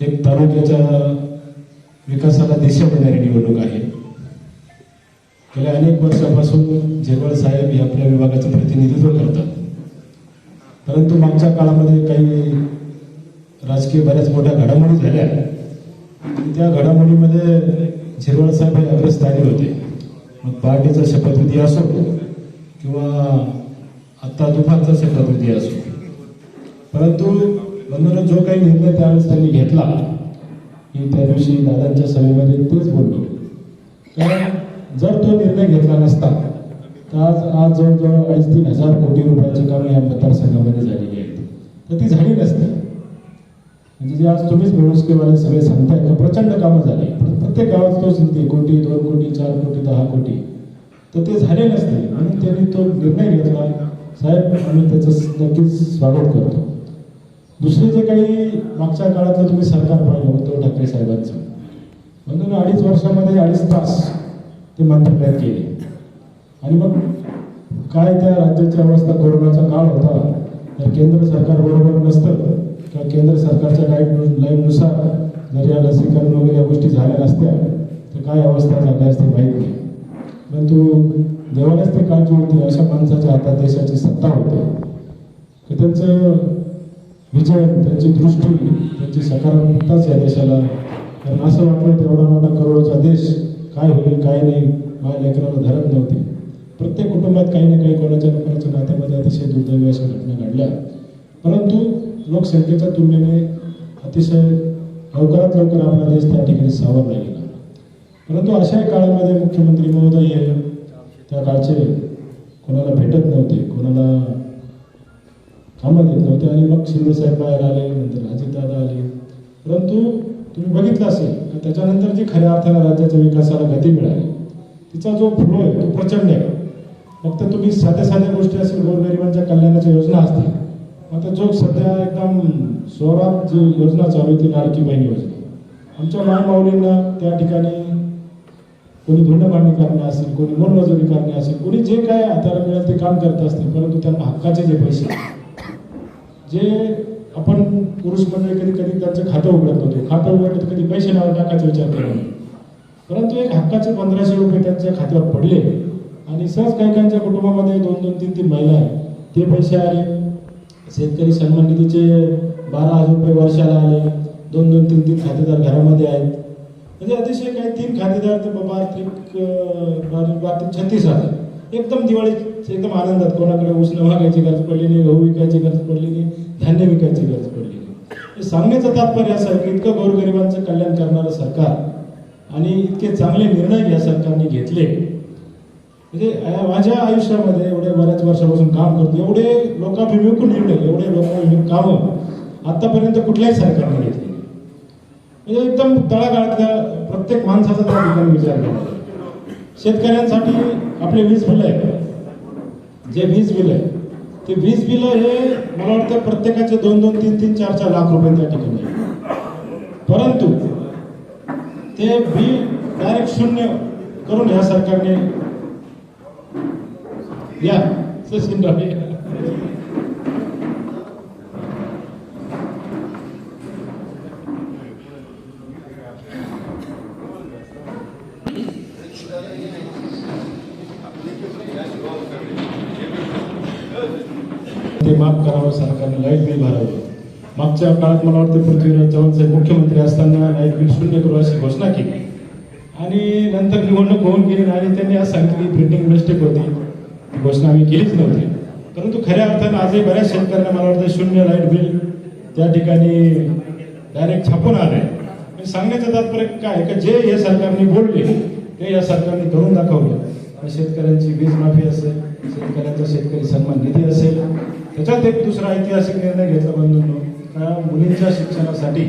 एक तालुक्याच्या विकासाला दिशा देणारी निवडणूक आहे. गेल्या अनेक वर्षापासून झेवळ साहेब हे आपल्या विभागाचं प्रतिनिधित्व करतात. परंतु मागच्या काळामध्ये काही राजकीय बऱ्याच मोठ्या घडामोडी झाल्या. त्या घडामोडीमध्ये झिरवळ साहेब हे अग्रस्थानी होते. मग पार्टीचा शपथविधी असो किंवा आत्ता दुपारचा शपथविधी असो. परंतु बंधूंनो जो काही निर्णय त्यावेळेस त्यांनी घेतला की त्या दिवशी दादांच्या सभेमध्ये तेच बोललो. कारण जर तो निर्णय घेतला नसता तर आज आज जवळजवळ अडीच तीन हजार कोटी रुपयाची कामं या मतदारसंघामध्ये झालेली आहेत. तर ती झाली नसती. म्हणजे जे आज तुम्हीच मिळवणुकीवाले सगळे सांगताय का प्रचंड कामं झाली. प्रत्येक गावात तो निधी कोटी दोन कोटी चार कोटी दहा कोटी. तर ते झाले नसते. म्हणून त्यांनी तो निर्णय घेतला. साहेब आम्ही त्याचं नक्कीच स्वागत करतो. दुसरे जे काही मागच्या काळातलं तुम्ही सरकार पाहिलं उद्धव ठाकरे साहेबांचं. म्हणून अडीच वर्षामध्ये अडीच तास ते मंत्रालयात गेले. आणि मग काय त्या राज्याची अवस्था कोरोनाचा काळ होता तर केंद्र सरकार बरोबर नसतं किंवा केंद्र सरकारच्या गाईड लाईननुसार जर या लसीकरण वगैरे या गोष्टी झाल्या नसत्या तर काय अवस्था झाल्या असते माहीत नाही. परंतु देवालाच ते काळजी होती अशा माणसाच्या हातात देशाची सत्ता होती. की त्यांचं विजय त्यांची दृष्टी त्यांची सकारात्मकताच या देशाला. कारण असं वाटलं तेवढा मोठा करोडचा देश काय होईल काय नाही माझ्या लेकराला धरत नव्हती. प्रत्येक कुटुंबात काही ना काही कोणाच्या ना कोणाच्या नात्यामध्ये अतिशय दुर्दैवी अशा घटना घडल्या. परंतु लोकसंख्येच्या तुलनेने अतिशय लवकरात लवकर आपला देश त्या ठिकाणी सावरला गेला. परंतु अशा काळामध्ये मुख्यमंत्री महोदय हे त्या काळचे कोणाला भेटत नव्हते कोणाला कामं देत नव्हते आणि मग शिंदेसाहेब बाहेर आले नंतर अजितदादा आले. परंतु तुम्ही बघितलं असेल त्याच्यानंतर जी खऱ्या अर्थानं राज्याच्या विकासाला गती मिळाली तिचा जो फ्लो आहे तो प्रचंड आहे. फक्त तुम्ही साध्या साध्या गोष्टी असेल गोरगरिबांच्या कल्याणाच्या योजना असतील. आता जो सध्या एकदम जोरात जी योजना चालू आहे ती लाडकी बहीण योजना. आमच्या मायमाऊलींना त्या ठिकाणी कोणी धुंडमांडणी करणे असेल कोणी मोलमजुरी करणे असेल कोणी जे काय हाताला मिळेल ते काम करत असतील परंतु त्यांना हक्काचे जे पैसे जे आपण पुरुष मंडळी कधी कधी त्यांचं खातं उघडत नव्हतो. खातं उघडलं तर कधी पैसे नाव टाकायचा विचार केला नाही परंतु एक हक्काचे पंधराशे रुपये त्यांच्या खात्यावर पडले आणि सहज काही काहींच्या कुटुंबामध्ये दोन दोन तीन तीन महिला आहेत. ते पैसे आले. शेतकरी सन्मान निधीचे बारा हजार रुपये वर्षाला आले. दोन दोन तीन तीन खातेदार घरामध्ये आहेत. म्हणजे अतिशय काही तीन खातेदार तर अं, बाबतीत छत्तीस हजार. एकदम दिवाळी एकदम आनंदात. कोणाकडे उष्ण मागायची गरज पडली नाही गहू विकायची गरज पडली नाही धान्य विकायची गरज पडली नाही. सांगण्याचं तात्पर्य असं आहे की इतकं गोरगरिबांचं कल्याण करणारं सरकार आणि इतके चांगले निर्णय या सरकारने घेतले. म्हणजे माझ्या आयुष्यामध्ये एवढे बऱ्याच वर्षापासून काम करतो एवढे लोकाभिमुख निर्णय एवढे लोकाभिमुख कामं आतापर्यंत कुठल्याही सरकारने घेतले म्हणजे एकदम तळागाळातल्या प्रत्येक माणसाचा त्या ठिकाणी विचार केला शेतकऱ्यांसाठी आपले वीज बिल आहे जे वीज बिल आहे ते वीज बिल हे मला वाटतं प्रत्येकाचे दोन दोन तीन तीन चार चार लाख रुपये त्या ठिकाणी परंतु ते बिल डायरेक्ट शून्य करून ह्या सरकारने या. सचिन राणे माफ करावं सरकारने लाइट बिल भरावं. मागच्या काळात मला वाटतं पृथ्वीराज चव्हाण साहेब मुख्यमंत्री असताना लाइट बिल शून्य करू अशी घोषणा केली. आणि नंतर निवडणूक होऊन गेली आणि त्यांनी आज सांगितली प्रिंटिंग मिस्टेक होती. ती घोषणा आम्ही केलीच नव्हती. परंतु खऱ्या अर्थानं आजही बऱ्याच शेतकऱ्यांना मला वाटतं शून्य लाइट बिल त्या ठिकाणी डायरेक्ट छापून आलंय. म्हणजे सांगण्याचं तात्पर्य काय? का जे हे सरकारने बोलले ते या सरकारने करून दाखवलं. शेतकऱ्यांची वीज माफी असेल शेतकऱ्यांचा शेतकरी सन्मान निधी असेल त्याच्यात एक दुसरा ऐतिहासिक निर्णय घेतला बंधूंनो. का मुलींच्या शिक्षणासाठी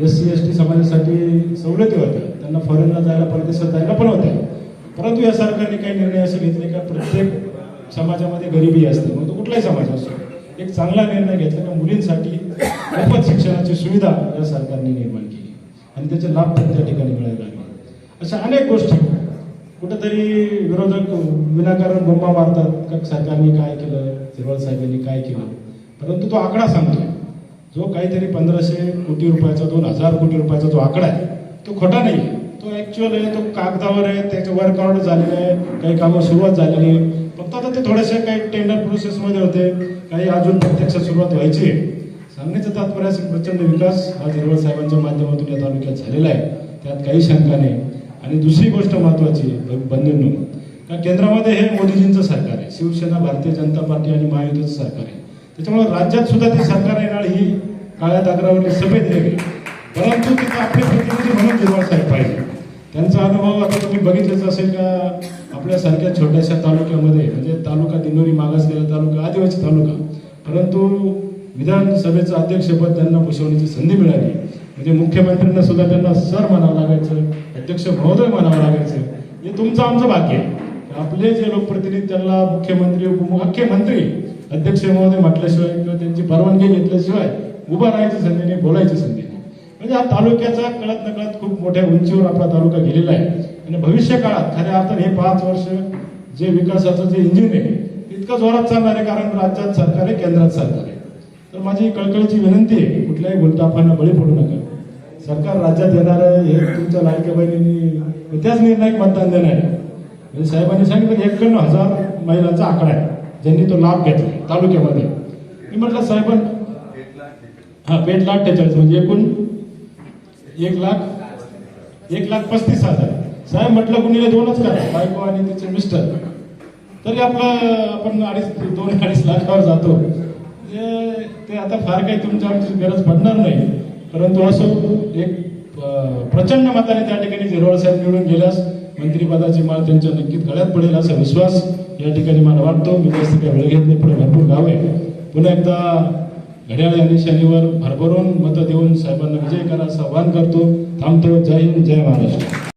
एस सी एस टी समाजासाठी सवलती होत्या. त्यांना फॉरेनला जायला परदेशात जायला पण होत्या. परंतु या सरकारने काही निर्णय असे घेतले का प्रत्येक समाजामध्ये गरिबी असते. मग तो कुठलाही समाज असतो एक चांगला निर्णय घेतला का मुलींसाठी मोफत शिक्षणाची सुविधा या सरकारने निर्माण केली. आणि त्याचे लाभ पण त्या ठिकाणी मिळायला लागले. अशा अनेक गोष्टी कुठेतरी विरोधक विनाकारण बोंबा मारतात का सरकारने काय केलं झिरवळ साहेबांनी काय केलं? परंतु तो आकडा सांगतोय. जो काहीतरी पंधराशे कोटी रुपयाचा दोन हजार कोटी रुपयाचा जो आकडा आहे तो खोटा नाही तो ॲक्च्युअल आहे तो कागदावर आहे त्याचं वर्कआउट झालेलं आहे काही कामं सुरुवात झालेली आहे. फक्त आता ते थोडेसे काही टेंडर प्रोसेसमध्ये होते काही अजून प्रत्यक्ष सुरुवात व्हायची आहे. सांगण्याचं तात्पर्य प्रचंड विकास हा हिरवळ साहेबांच्या माध्यमातून या तालुक्यात झालेला आहे. त्यात काही शंका नाही. आणि दुसरी गोष्ट महत्वाची बंधन. का केंद्रामध्ये हे मोदीजींचं सरकार आहे. शिवसेना भारतीय जनता पार्टी आणि महायुतीचं सरकार आहे. त्याच्यामुळे राज्यात सुद्धा ते सरकार येणार ही काळ्या दागरावर सभेत रेग परंतु तिथं आपले प्रतिनिधी म्हणून निर्माण साहेब पाहिजे. त्यांचा अनुभव आता तुम्ही बघितलेच असेल का? आपल्यासारख्या छोट्याशा तालुक्यामध्ये म्हणजे तालुका दिंडोरी मागासलेला तालुका आदिवासी तालुका. परंतु विधानसभेचं अध्यक्षपद त्यांना भूषवण्याची संधी मिळाली. म्हणजे मुख्यमंत्र्यांना सुद्धा त्यांना सर म्हणावं लागायचं अध्यक्ष महोदय म्हणावं लागायचं. हे तुमचं आमचं भाग्य आहे. आपले जे लोकप्रतिनिधी त्यांना मुख्यमंत्री मुख्यमंत्री अध्यक्ष महोदय म्हटल्याशिवाय किंवा त्यांची परवानगी घेतल्याशिवाय उभा राहायची संधी नाही बोलायची संधी नाही. म्हणजे हा तालुक्याचा कळत नकळत खूप मोठ्या उंचीवर आपला तालुका गेलेला आहे. आणि भविष्य काळात खऱ्या अर्थात हे पाच वर्ष जे विकासाचं जे इंजिन आहे इतकं जोरात चालणार आहे कारण राज्यात सरकार आहे केंद्रात सरकार आहे. तर माझी कळकळीची विनंती आहे कुठल्याही भूलतापांना बळी पडू नका. सरकार राज्यात येणार आहे हे तुमच्या लाडक्या बहिणींनी त्याच निर्णायक मतदान देणार आहे. म्हणजे साहेबांनी सांगितलं की एक्क्याण्णव हजार महिलांचा आकडा आहे ज्यांनी तो लाभ घेतला तालुक्यामध्ये. मी म्हटलं साहेबां हा पेट लाख अठ्ठेचाळीस म्हणजे एकूण एक लाख एक लाख पस्तीस हजार. साहेब म्हटलं कुणीला दोनच करा. बायको आणि तिचे मिस्टर. तरी आपलं आपण अडीच दोन अडीच लाखावर जातो. म्हणजे ते आता फार काही तुमच्या आमची गरज पडणार नाही. परंतु असो एक प्रचंड मताने त्या ठिकाणी झिरवाळ साहेब निवडून गेल्यास मंत्रीपदाची माळ त्यांच्या नक्कीच गळ्यात पडेल असा विश्वास या ठिकाणी मला वाटतो. मी जास्त काही वेळ घेत नाही पुढे भरपूर गाव आहे. पुन्हा एकदा घड्याळ या निशाणीवर भरभरून मतं देऊन साहेबांना विजय करा असं आवाहन करतो. थांबतो. जय हिंद जय महाराष्ट्र.